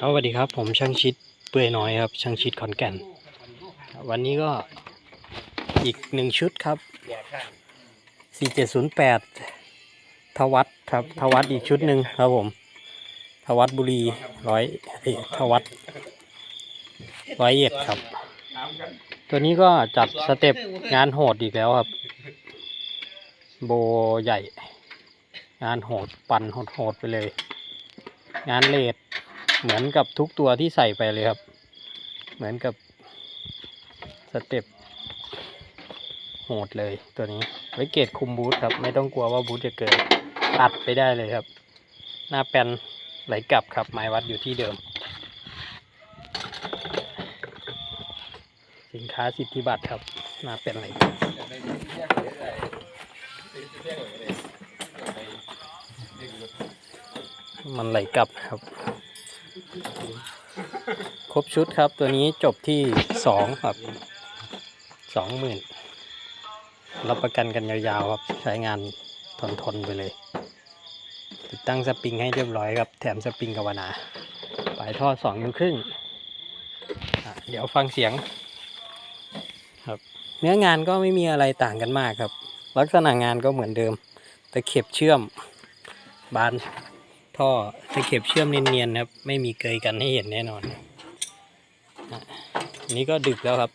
ครับสวัสดีครับ ผมช่างชิดเปื่อยน้อยครับ ช่างชิดขอนแก่น วันนี้ก็อีกหนึ่งชุดครับ 4708 ทวัตครับ ทวัตอีกชุดหนึ่งครับผม ทวัตบุรีร้อยทวัตร้อยเอ็ดครับ ตัวนี้ก็จัดสเต็ปงานโหดอีกแล้วครับ โบใหญ่ งานโหดปั่นโหดๆไปเลย งานเลด เหมือนกับทุกตัวที่ใส่ไปเลยครับ เหมือนกับสเต็ปโหดเลยตัวนี้ ไว้เกตคุมบูทครับ ไม่ต้องกลัวว่าบูทจะเกิดอัดไปได้เลยครับ หน้าแปนไหลกลับครับ ไม้วัดอยู่ที่เดิม สินค้าสิทธิบัตรครับ หน้าแปนไหลกลับมันไหลกลับครับ ครบชุดครับตัวนี้จบที่สองครับสองหมื่นรับประกันกันยาวๆครับ ใช้งานทนๆไปเลย ติดตั้งสปริงให้เรียบร้อยครับ แถมสปริงกาวนาปลายท่อสองนิ้วครึ่ง เดี๋ยวฟังเสียงครับเนื้องานก็ไม่มีอะไรต่างกันมากครับ ลักษณะงานก็เหมือนเดิม แตะเข็บเชื่อมบาน ท่อตะเข็บเชื่อมเนียนๆครับ ไม่มีเกยกันให้เห็นแน่นอนอันนี้ก็ดึกแล้วครับ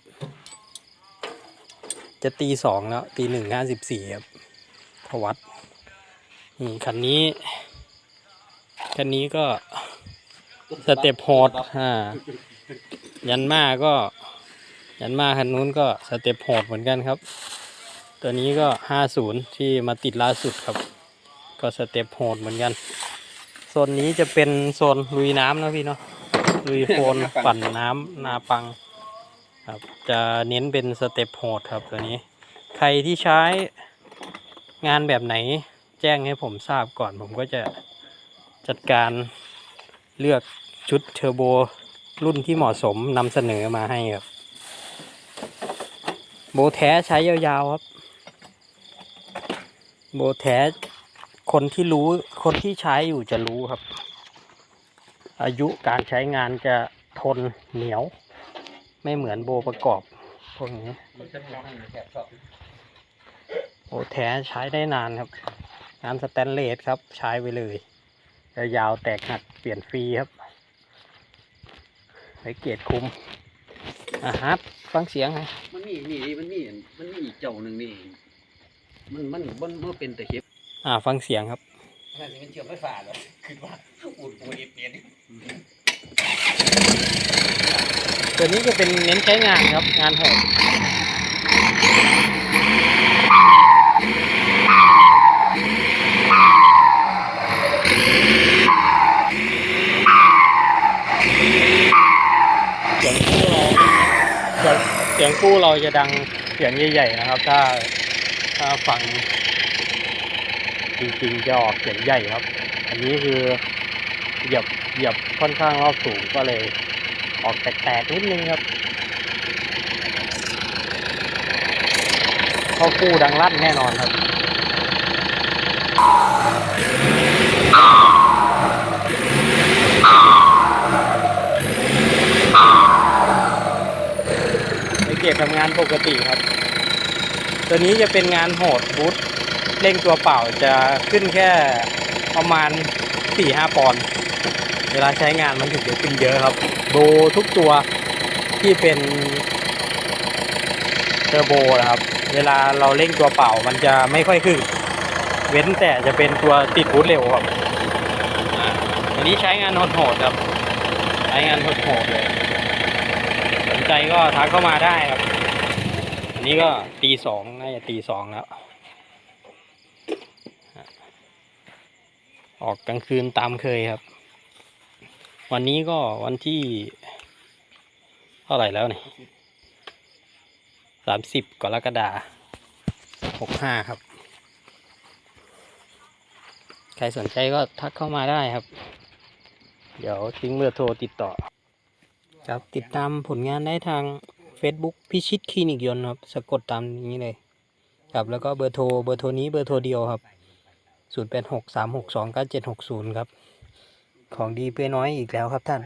จะตีสองแล้วตีหนึ่งห้าสิบสี่ครับทวัดนี่คันนี้คันนี้ก็สเต็ปโหดอ่ายันมาก็ ยันมาคันนู้นก็สเต็ปโหดเหมือนกันครับ ตัวนี้ก็ห้าศูนย์ที่มาติดล่าสุดครับ ก็สเต็ปโหดเหมือนกัน โซนนี้จะเป็นโซนลุยน้ำนะพี่เนาะลุยโคลนปั่นน้ำนาปังครับจะเน้นเป็นสเต็ปโหดครับตัวนี้ ใครที่ใช้งานแบบไหนแจ้งให้ผมทราบก่อนผมก็จะจัดการเลือกชุดเทอร์โบรุ่นที่เหมาะสมนำเสนอมาให้ครับ โบแท้ใช้ยาวๆครับ โบแท้ คนที่รู้คนที่ใช้อยู่จะรู้ครับ อายุการใช้งานจะทนเหนียว ไม่เหมือนโบประกอบพวกนี้โบแท้ใช้ได้นานครับงานสแตนเลสครับ ใช้ไปเลยยาวแตกหักเปลี่ยนฟรีครับไว้เกียรคุมอะฮัทฟังเสียงไงมันมีนี่มันมีมันมีอีกเจ้าหนึ่งนี่มันมันมันมันเป็นแต่เข็บ อ่าฟังเสียงครับนั่นนี่มันเชื่อมไฟฟ้าเหรอคือว่าอุ่นปูนเปลี่ยนตัวนี้จะเป็นเน้นใช้งานครับ งานโหดเสียงกู้เราเสียงกู้เราจะดังเสียงใหญ่ๆนะครับ ถ้าถ้าฟัง จริง ๆ จะออกเสียงใหญ่ครับ อันนี้คือเหยียบเหยียบค่อนข้างรอบสูงก็เลย ออกแตกๆนิดนึงครับเข้าคู่ดังลั่นแน่นอนครับไปเก็บทำงานปกติครับ ตัวนี้จะเป็นงานโหดบูท เร่งตัวเปล่าจะขึ้นแค่ประมาณ 4-5 ปอนด์เวลาใช้งานมันถึงจะขึ้นเยอะครับ โบทุกตัวที่เป็นเทอร์โบนะครับ เวลาเราเร่งตัวเปล่ามันจะไม่ค่อยขึ้น เว้นแต่จะเป็นตัวติดบูทเร็วครับอันนี้ใช้งานโหดๆครับ ใช้งานโหดๆเลย สนใจก็ทักเข้ามาได้ครับ อันนี้ก็ตีสองน่าจะตีสองแล้ว ออกกลางคืนตามเคยครับ วันนี้ก็วันที่เท่าไหร่แล้วเนี่ยสามสิบกรกฎาหกห้าครับ ใครสนใจก็ทักเข้ามาได้ครับ เดี๋ยวทิ้งเบอร์โทรติดต่อ ครับติดตามผลงานได้ทาง Facebook พิชิตคลินิกยนต์ครับ สะกดตามนี้เลย ครับแล้วก็เบอร์โทรเบอร์โทรนี้เบอร์โทรเดียวครับ 0 8 6 3 6 2 9 7 6 0ครับ ของดีเปื้อยน้อยอีกแล้วครับท่าน